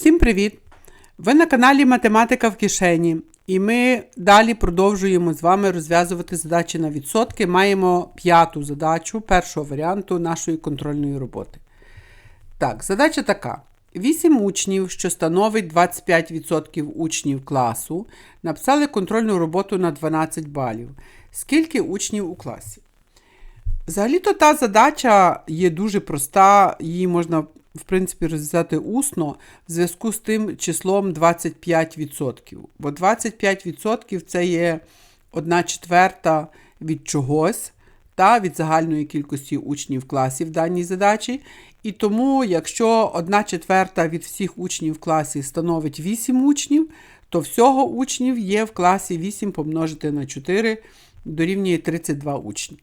Всім привіт! Ви на каналі Математика в кишені, і ми далі продовжуємо з вами розв'язувати задачі на відсотки. Маємо п'яту задачу першого варіанту нашої контрольної роботи. Так, задача така. 8 учнів, що становить 25% учнів класу, написали контрольну роботу на 12 балів. Скільки учнів у класі? Взагалі-то та задача є дуже проста, її можна, в принципі, розв'язати усно в зв'язку з тим числом 25%. Бо 25% це є 1 четверта від чогось, та від загальної кількості учнів в класі в даній задачі. І тому, якщо 1 четверта від всіх учнів в класі становить 8 учнів, то всього учнів є в класі 8 помножити на 4 дорівнює 32 учні.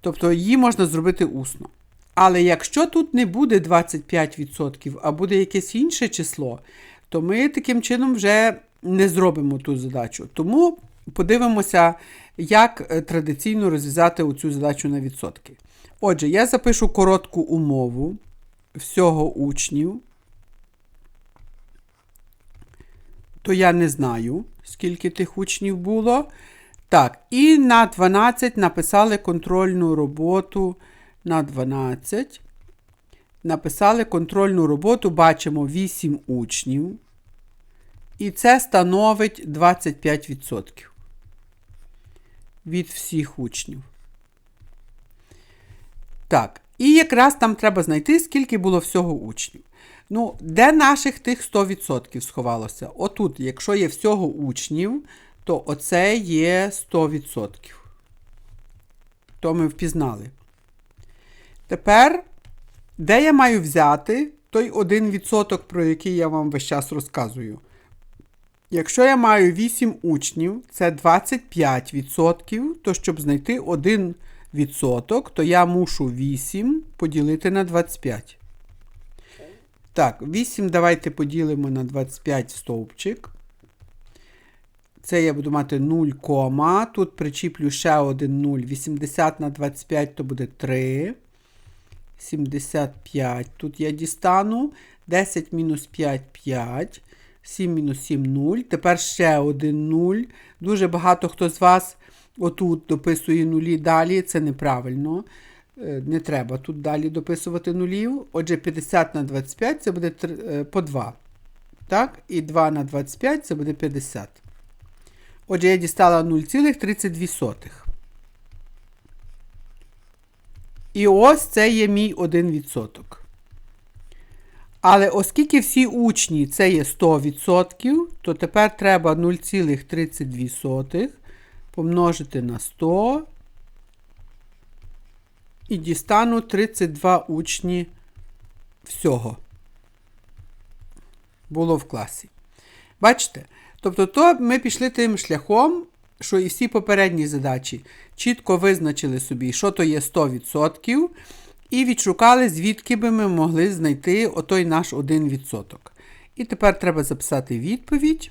Тобто її можна зробити усно. Але якщо тут не буде 25%, а буде якесь інше число, то ми таким чином вже не зробимо ту задачу. Тому подивимося, як е, традиційно розв'язати оцю задачу на відсотки. Отже, я запишу коротку умову всього учнів. То я не знаю, скільки тих учнів було. Так, і на 12 написали контрольну роботу на 12. Написали контрольну роботу, бачимо 8 учнів. І це становить 25% від всіх учнів. Так, і якраз там треба знайти, скільки було всього учнів. Ну, де наших тих 100% сховалося? Отут, якщо є всього учнів, то оце є 100%. То ми впізнали. Тепер, де я маю взяти той 1%, про який я вам весь час розказую? Якщо я маю 8 учнів, це 25%, то щоб знайти 1%, то я мушу 8 поділити на 25. Так, 8 давайте поділимо на 25 стовпчик. Це я буду мати 0, тут причіплю ще один 0. 80 на 25 то буде 3. 75. Тут я дістану. 10 мінус 5 5. 7 мінус 7 0. Тепер ще один 0. Дуже багато хто з вас отут дописує нулі далі. Це неправильно. Е, Не треба тут далі дописувати нулів. Отже, 50 на 25 це буде е, по 2. Так? І 2 на 25 це буде 50. Отже, я дістала 0,32. І ось це є мій 1%. Але оскільки всі учні це є 100%, то тепер треба 0,32 помножити на 100 і дістану 32 учні всього. Було в класі. Бачите? Тобто, то ми пішли тим шляхом, що і всі попередні задачі чітко визначили собі, що то є 100%, і відшукали, звідки би ми могли знайти отой наш 1%. І тепер треба записати відповідь.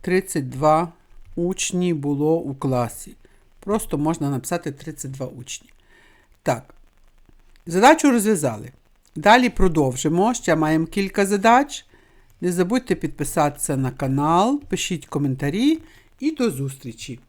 32 учні було у класі. Просто можна написати 32 учні. Так, задачу розв'язали. Далі продовжимо. Ще маємо кілька задач. Не забудьте підписатися на канал, пишіть коментарі і до зустрічі!